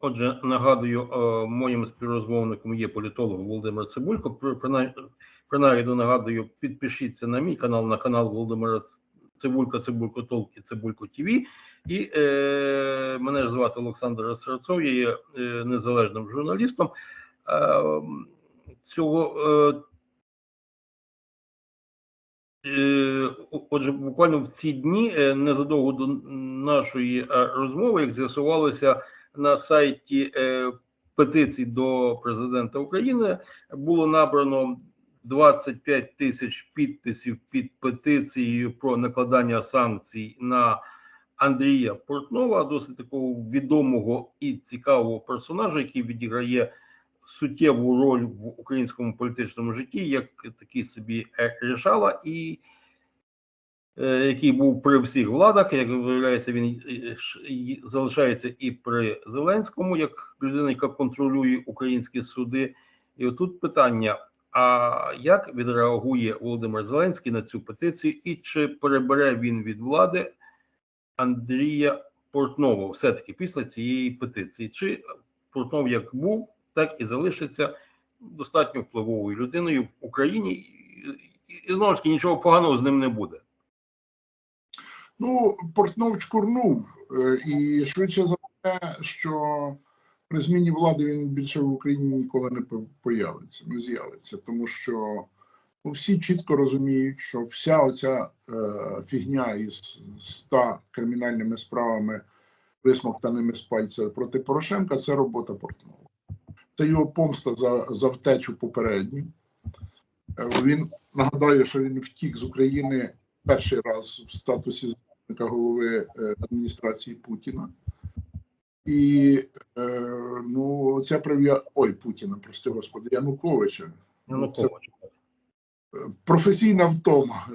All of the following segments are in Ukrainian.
Отже, нагадую, е, моїм співрозмовником є політолог Володимир Цибулько. При- Принаймні, нагадую, підпишіться на мій канал, на канал Володимира Цибулька, Цибулько Толк і Цибулько ТВ. І е, мене звати Олександр Серцов, я є е, незалежним журналістом. Е, цього е, Е, Отже, буквально в ці дні, незадовго до нашої розмови, як з'ясувалося на сайті е, петицій до президента України, було набрано 25 тисяч підписів під петицією про накладання санкцій на Андрія Портнова, досить такого відомого і цікавого персонажа, який відіграє суттєву роль в українському політичному житті, як такий собі е, рішала, і який був при всіх владах, як виявляється, він е, залишається і при Зеленському, як людина, яка контролює українські суди. І отут питання: а як відреагує Володимир Зеленський на цю петицію, і чи перебере він від влади Андрія Портнова все-таки після цієї петиції? Чи Портнов як був, так і залишиться достатньо впливовою людиною в Україні, і знову ж таки нічого поганого з ним не буде. Ну, Портнов чкурнув, е, і швидше за те, що при зміні влади він більше в Україні ніколи не появиться, не з'явиться, тому що ну, всі чітко розуміють, що вся оця е, фігня із 100 кримінальними справами, висмоктаними з пальця проти Порошенка, це робота Портнова. Це його помста за, за втечу попередню. Е, Він нагадаю, що він втік з України перший раз в статусі голови е, адміністрації Путіна. І е, ну, це прив'я... Ой, Путіна, прости господи, Януковича. Янукович. Професійна втома. Е,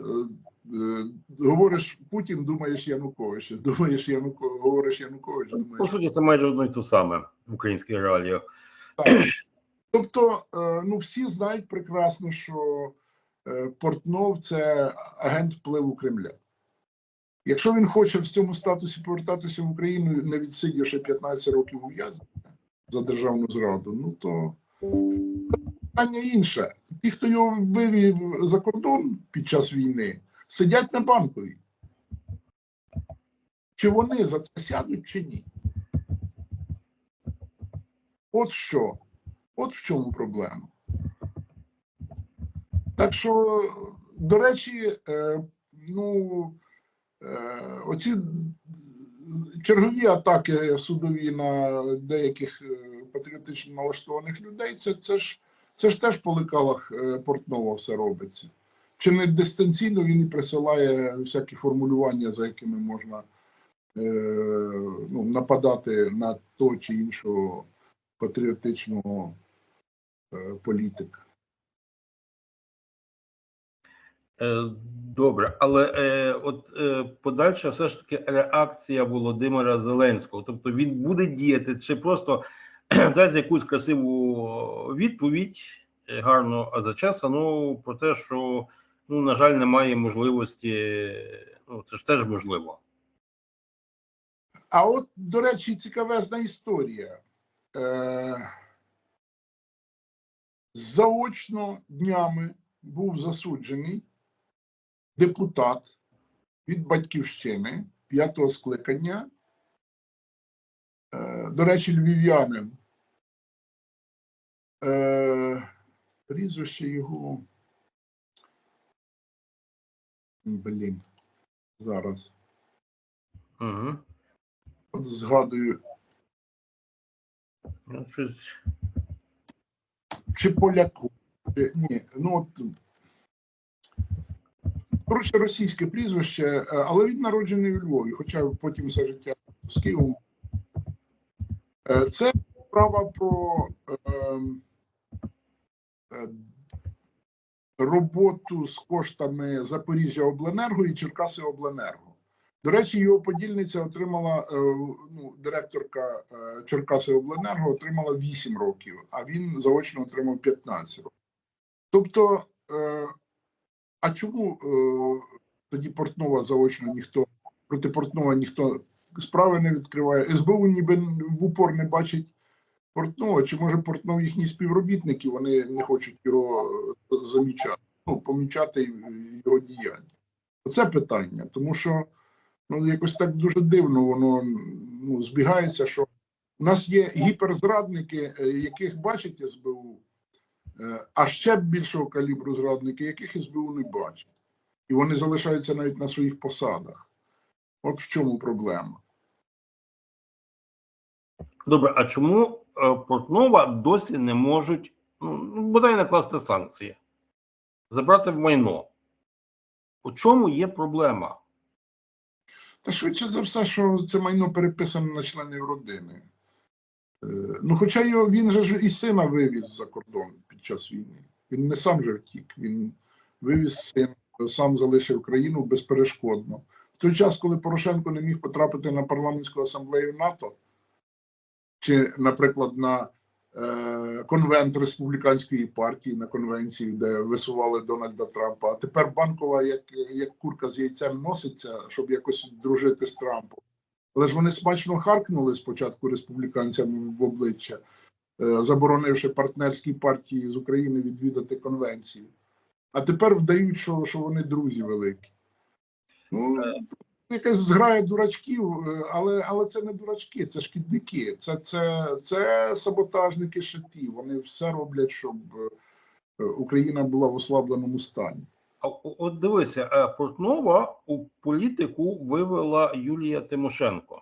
е, Говориш Путін, думаєш Янукович. Думаєш Янукович, говориш Янукович, По суті, це майже одно й те саме в українських реаліях. Так. Тобто, е, ну всі знають прекрасно, що е, Портнов це агент впливу Кремля. Якщо він хоче в цьому статусі повертатися в Україну, не відсидівши 15 років ув'язнення за державну зраду, ну то питання інше. Ті, хто його вивів за кордон під час війни, сидять на банковій. Чи вони за це сядуть, чи ні? От що. От в чому проблема. Так що, до речі, е, ну, оці чергові атаки судові на деяких е, патріотично налаштованих людей, це, це, ж, це ж теж по лекалах е, Портнова все робиться. Чи не дистанційно він і присилає всякі формулювання, за якими можна е, ну, нападати на того чи іншого патріотичного е, політика. Добре, але е, от е, подальша все ж таки реакція Володимира Зеленського. Тобто він буде діяти, чи просто дасть якусь красиву відповідь, е, гарно а зачесану про те, що ну, на жаль, немає можливості. е, Ну, це ж теж можливо. А от, до речі, цікавезна історія. Е, заочно днями був засуджений депутат від батьківщини п'ятого скликання. Е, до речі, львів'янин. Е, прізвище його. Блін. Зараз. Угу. От згадую, Ну, щось чи поляку. Чи, ні, ну от. Коротше, російське прізвище, е, але він народжений у Львові, хоча потім все життя з Києвом. Е, Це справа про ем, е, роботу з коштами Запоріжжя Обленерго і Черкаси Обленерго. До речі, його подільниця отримала е, ну, директорка Черкаси Обленерго отримала 8 років, а він заочно отримав 15 років. Тобто, а чому е, тоді Портнова заочно ніхто проти Портнова ніхто справи не відкриває. СБУ ніби в упор не бачить Портнова, чи може Портнов їхні співробітники, вони не хочуть його е, замічати, ну, помічати його діяння. Оце питання, тому що ну, якось так дуже дивно воно ну, збігається, що у нас є гіперзрадники, е, яких бачить СБУ, а ще більшого калібру зрадники, яких СБУ не бачить. І вони залишаються навіть на своїх посадах. От в чому проблема. Добре, а чому е, Портнова досі не можуть ну, ну, бодай накласти санкції, забрати в майно? У чому є проблема? Та швидше за все, що це майно переписано на членів родини. Е, Ну, хоча його, він же ж і сина вивіз за кордон під час війни. Він не сам же втік, він вивіз сина, сам залишив країну безперешкодно. В той час, коли Порошенко не міг потрапити на парламентську асамблею НАТО, чи, наприклад, на е, конвент республіканської партії, на конвенції, де висували Дональда Трампа. А тепер банкова, як, як курка з яйцем носиться, щоб якось дружити з Трампом. Але ж вони смачно харкнули спочатку республіканцям в обличчя, е, заборонивши партнерській партії з України відвідати конвенцію. А тепер вдають, що, що вони друзі великі. Ну, якась зграя дурачків, е, але, але це не дурачки, це шкідники, це, це, це саботажники шиті. Вони все роблять, щоб е, Україна була в ослабленому стані. А от дивися, е, Портнова у політику вивела Юлія Тимошенко.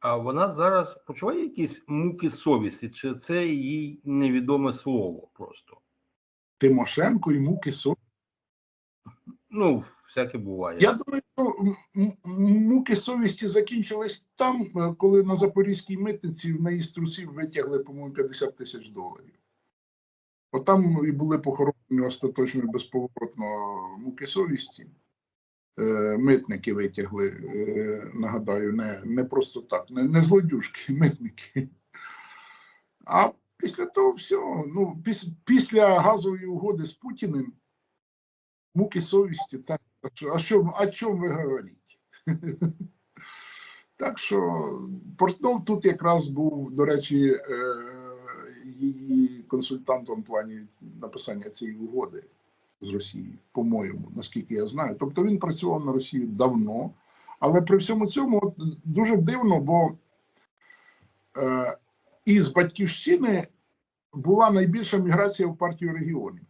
А вона зараз почуває якісь муки совісті, чи це їй невідоме слово просто? Тимошенко і муки Со. Ну, всяке буває. Я думаю, що муки совісті закінчились там, е, коли на Запорізькій митниці в неї з трусів витягли, по-моєму, 50 тисяч доларів. Отам і були похоронені остаточно безповоротно муки совісті. Е, Митники витягли, е, нагадаю, не, не просто так, не, не злодюжки, митники. А після того всього, ну, піс, після газової угоди з Путіним, муки совісті, так, а що, о чому ви говорите? Так що Портнов тут якраз був, до речі, е, її консультантом в плані написання цієї угоди з Росією, по-моєму, наскільки я знаю. Тобто він працював на Росію давно, але при всьому цьому дуже дивно, бо е, із батьківщини була найбільша міграція в партію регіонів.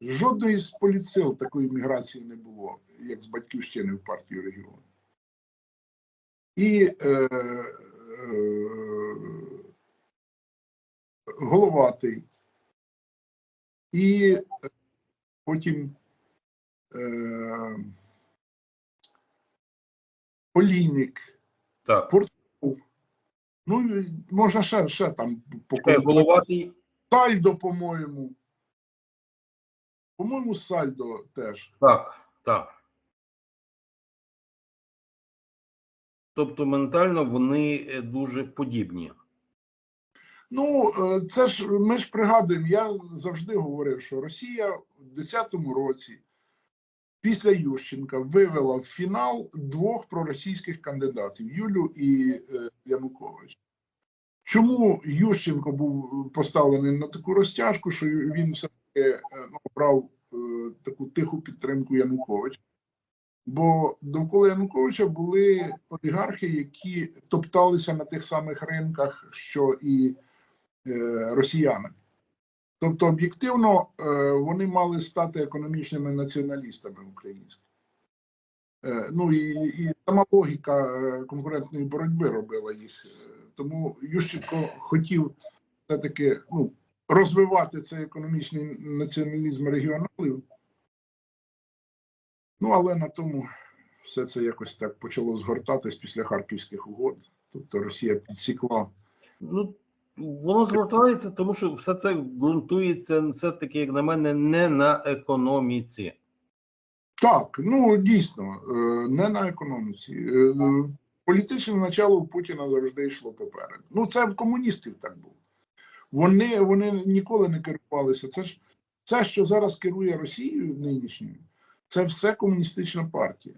Жодної з політсил такої міграції не було, як з батьківщини в партію регіону. І е, е, Головатий, і е, потім е, Олійник, Так. ну можна ще, ще там по Чекай, головатий Сальдо, по-моєму. По-моєму, Сальдо теж. Так, так. Тобто ментально вони е, дуже подібні. Ну, е, це ж ми ж пригадуємо, я завжди говорив, що Росія в 10-му році після Ющенка вивела в фінал двох проросійських кандидатів Юлю і е, Янукович. Чому Ющенко був поставлений на таку розтяжку, що він все-таки е, ну, обрав таку тиху підтримку Януковича? Бо довкола Януковича були олігархи, які топталися на тих самих ринках, що і е, росіяни. Тобто, об'єктивно, е, вони мали стати економічними націоналістами українськими. Е, ну і, і сама логіка конкурентної боротьби робила їх. Тому Ющенко хотів все-таки ну, розвивати цей економічний націоналізм регіоналів. Ну, але на тому все це якось так почало згортатись після харківських угод. Тобто Росія підсікла. Ну, воно звертається, тому що все це ґрунтується все-таки, як на мене, не на економіці. Так, ну дійсно, е, не на економіці. Е, е, Політичне начало Путіна завжди йшло попереду. Ну, це в комуністів так було. Вони, вони ніколи не керувалися. Це ж це, що зараз керує Росією нинішньою, це все комуністична партія.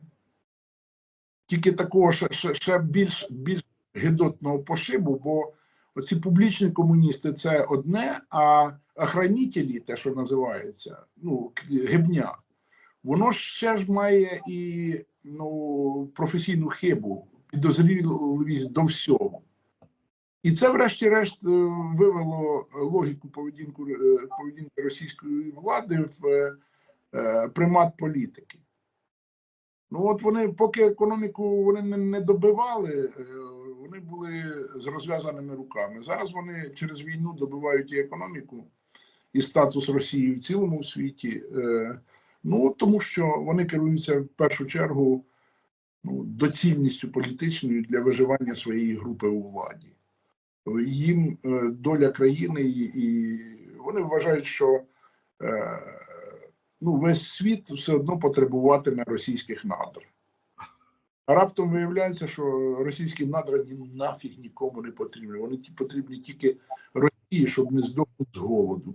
тільки такого ще, ще, ще більш, більш гидотного пошибу, бо оці публічні комуністи це одне, а охранителі, те, що називається, ну, гибня, воно ще ж має і ну, професійну хибу, підозріливість до всього. І це, врешті-решт, е, вивело логіку поведінку, е, поведінки російської влади в е, примат політики. Ну, от вони, поки економіку вони не, добивали, е, вони були з розв'язаними руками. Зараз вони через війну добивають і економіку, і статус Росії в цілому світі. Е, Ну, тому що вони керуються в першу чергу ну, доцільністю політичною для виживання своєї групи у владі. Їм е, доля країни, і, вони вважають, що ну, весь світ все одно потребуватиме російських надр. А раптом виявляється, що російські надра ні нафіг нікому не потрібні. Вони потрібні тільки Росії, щоб не здохнути з голоду.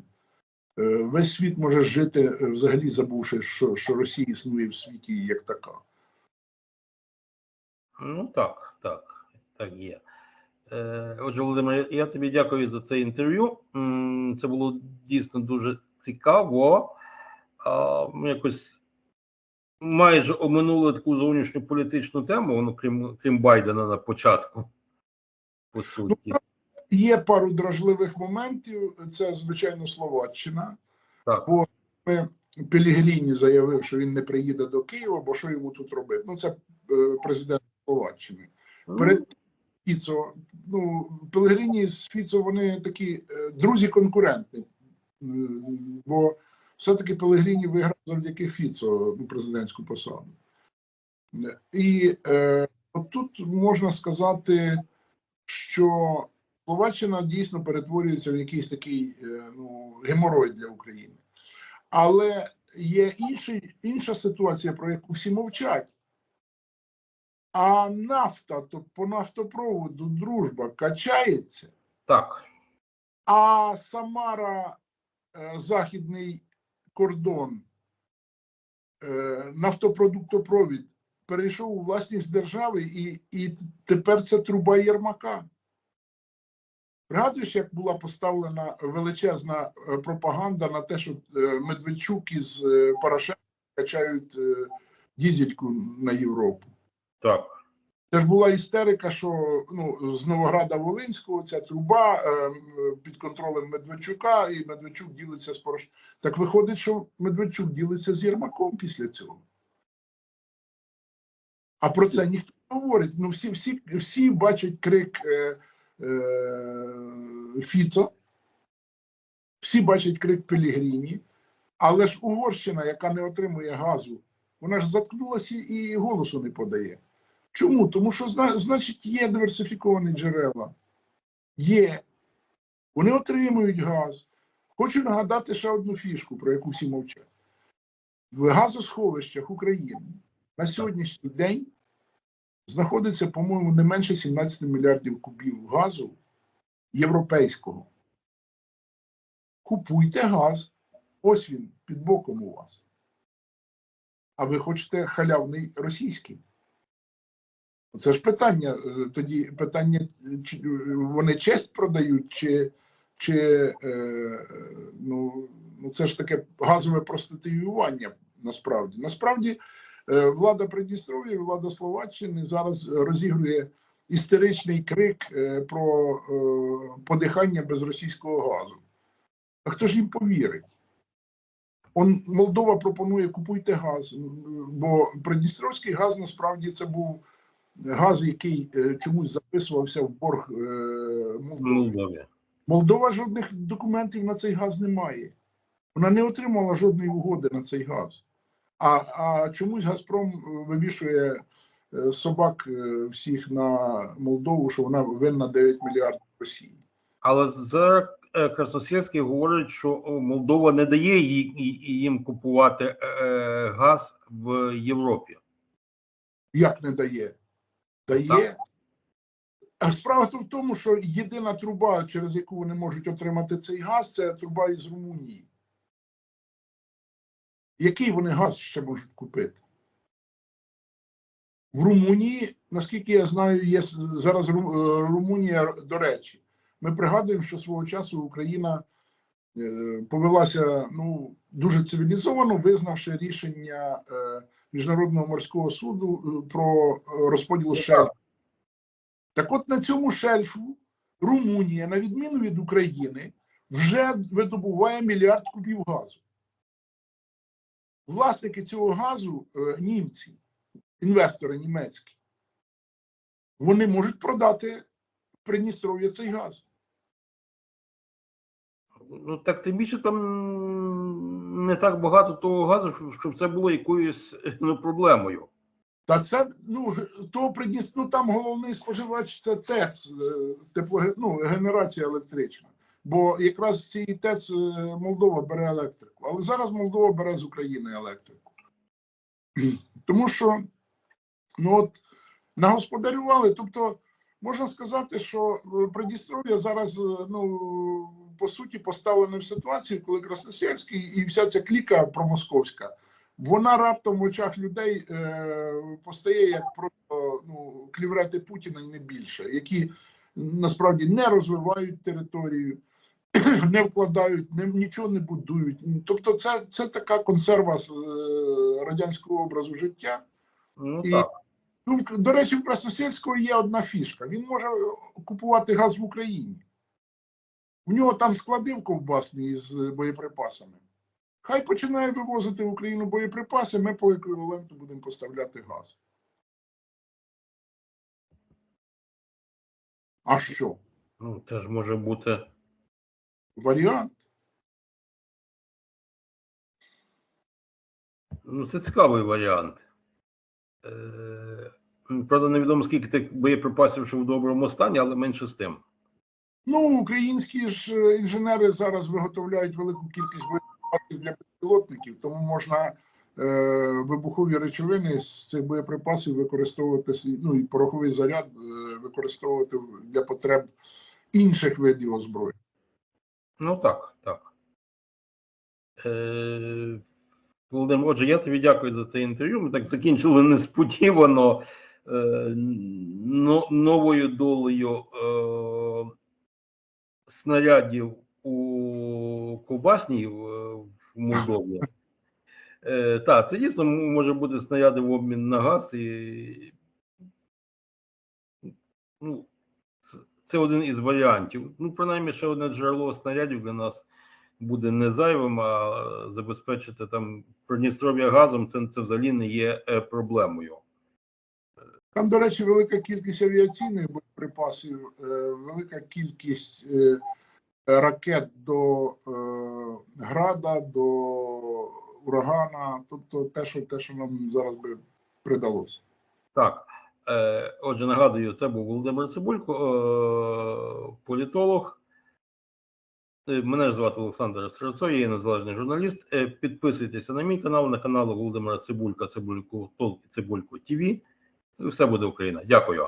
Е, Весь світ може жити, е, взагалі забувши, що, що Росія існує в світі як така. Ну так, так, так є. Е, Отже, Володимир, я тобі дякую за це інтерв'ю. Це було дійсно дуже цікаво. А, якось майже оминули таку зовнішньополітичну тему, ну, крім, крім Байдена на початку. По суті. Є пару дражливих моментів. Це, звичайно, Словаччина. Так. Бо Пелігріні заявив, що він не приїде до Києва, бо що йому тут робити? Ну, це е, президент Словаччини. Перед Фіцо, ну, Пелегріні з Фіцо вони такі е, друзі-конкуренти. Е, Бо все-таки Пелегріні виграв завдяки Фіцо ну, президентську посаду. І е, тут можна сказати, що Словаччина дійсно перетворюється в якийсь такий е, ну, геморой для України. Але є інший, інша ситуація, про яку всі мовчать. А нафта, то по нафтопроводу дружба качається, Так, а Самара, е, західний кордон, е, нафтопродуктопровід перейшов у власність держави, і, і тепер це труба Єрмака. Пригадуєш, як була поставлена величезна е, пропаганда на те, що е, Медведчук із Порошенко качають дізельку на Європу. так. Це ж була істерика, що ну, з Новограда Волинського ця труба е, під контролем Медведчука, і Медведчук ділиться з Порошенком. Так виходить, що Медведчук ділиться з Єрмаком після цього. А про це ніхто не говорить. Ну, всі, всі, всі бачать крик е, е, Фіцо, всі бачать крик Пелігріні, але ж Угорщина, яка не отримує газу, вона ж заткнулася і голосу не подає. Чому? Тому що, значить, є диверсифіковані джерела. Є. Вони отримують газ. Хочу нагадати ще одну фішку, про яку всі мовчать. В газосховищах України на сьогоднішній день знаходиться, по-моєму, не менше 17 мільярдів кубів газу європейського. Купуйте газ. Ось він під боком у вас. А ви хочете халявний російський. Це ж питання. е, Тоді питання, е, чи е, вони честь продають, чи, чи е, ну, ну це ж таке газове проституювання насправді. Насправді е, влада Придністров'я, влада Словаччини зараз розігрує істеричний крик е, про е, подихання без російського газу. А хто ж їм повірить? Он Молдова пропонує купуйте газ, бо Придністровський газ насправді це був газ, який е, чомусь записувався в борг е. Молдові. Молдова жодних документів на цей газ не має. Вона не отримала жодної угоди на цей газ. А, а чомусь Газпром е, вивішує собак всіх на Молдову, що вона винна 9 мільярдів Росії. Але з Красносільський говорить, що Молдова не дає їм купувати газ в Європі. Як не дає? Дає. А справа в тому, що єдина труба, через яку вони можуть отримати цей газ, це труба із Румунії. Який вони газ ще можуть купити? В Румунії, наскільки я знаю, є зараз е, Румунія, до речі. Ми пригадуємо, що свого часу Україна е, повелася ну, дуже цивілізовано, визнавши рішення е, Міжнародного морського суду е, про розподіл шельфу. Так от на цьому шельфу Румунія, на відміну від України, вже видобуває мільярд кубів газу. Власники цього газу е, німці, інвестори німецькі, вони можуть продати Придністров'я цей газ. Ну так тим більше там не так багато того газу, щоб- це було якоюсь ну, проблемою. Та це ну то Придніс, ну там головний споживач це ТЕЦ, е, теплоге- ну, генерація електрична. Бо якраз цієї ТЕЦ е, Молдова бере електрику. Але зараз Молдова бере з України електрику. Тому що ну от нагосподарювали. Тобто, можна сказати, що е, Придністров'я зараз ну по суті поставлене в ситуацію, коли Красносельський і вся ця кліка промосковська вона раптом в очах людей е, постає як просто ну, кліврети Путіна і не більше, які насправді не розвивають територію, не вкладають, не, нічого не будують. Тобто, це, це така консерва з е, радянського образу життя. Ну І- так. Ну, до речі, в Красносельського є одна фішка. Він може купувати газ в Україні. У нього там склади в ковбасні з боєприпасами. Хай починає вивозити в Україну боєприпаси, ми по еквіваленту будемо поставляти газ. А що? Ну, теж може бути. Варіант? Ну, це цікавий варіант. Е, правда, невідомо скільки тих боєприпасів, що в доброму стані, але менше з тим. Ну, українські ж е, інженери зараз виготовляють велику кількість боєприпасів для безпілотників, тому можна е, вибухові речовини з цих боєприпасів використовувати ну і пороховий заряд е, використовувати для потреб інших видів озброєння. Ну так, так. Е, Володимир, отже, я тобі дякую за це інтерв'ю. Ми так закінчили несподівано е, но- новою долею е, снарядів у Ковбасній в, в Молдові. Е, так, це дійсно може бути снаряди в обмін на газ і ну, це- один із варіантів. Ну, принаймні, ще одне джерело снарядів для нас буде не зайвим, а забезпечити там Придністров'я газом це, це взагалі не є е, проблемою. Там, до речі, велика кількість авіаційних боєприпасів, е, велика кількість е, ракет до е, града, до урагана, тобто те, що те, що нам зараз би придалося. Так, отже, нагадую, це був Володимир Цибулько, політолог. Мене звати Олександр Стрельцов, я є незалежний журналіст. Підписуйтеся на мій канал, на канал Володимира Цибулька, Цибульку Толк і Цибульку ТВ. Все буде Україна. Дякую.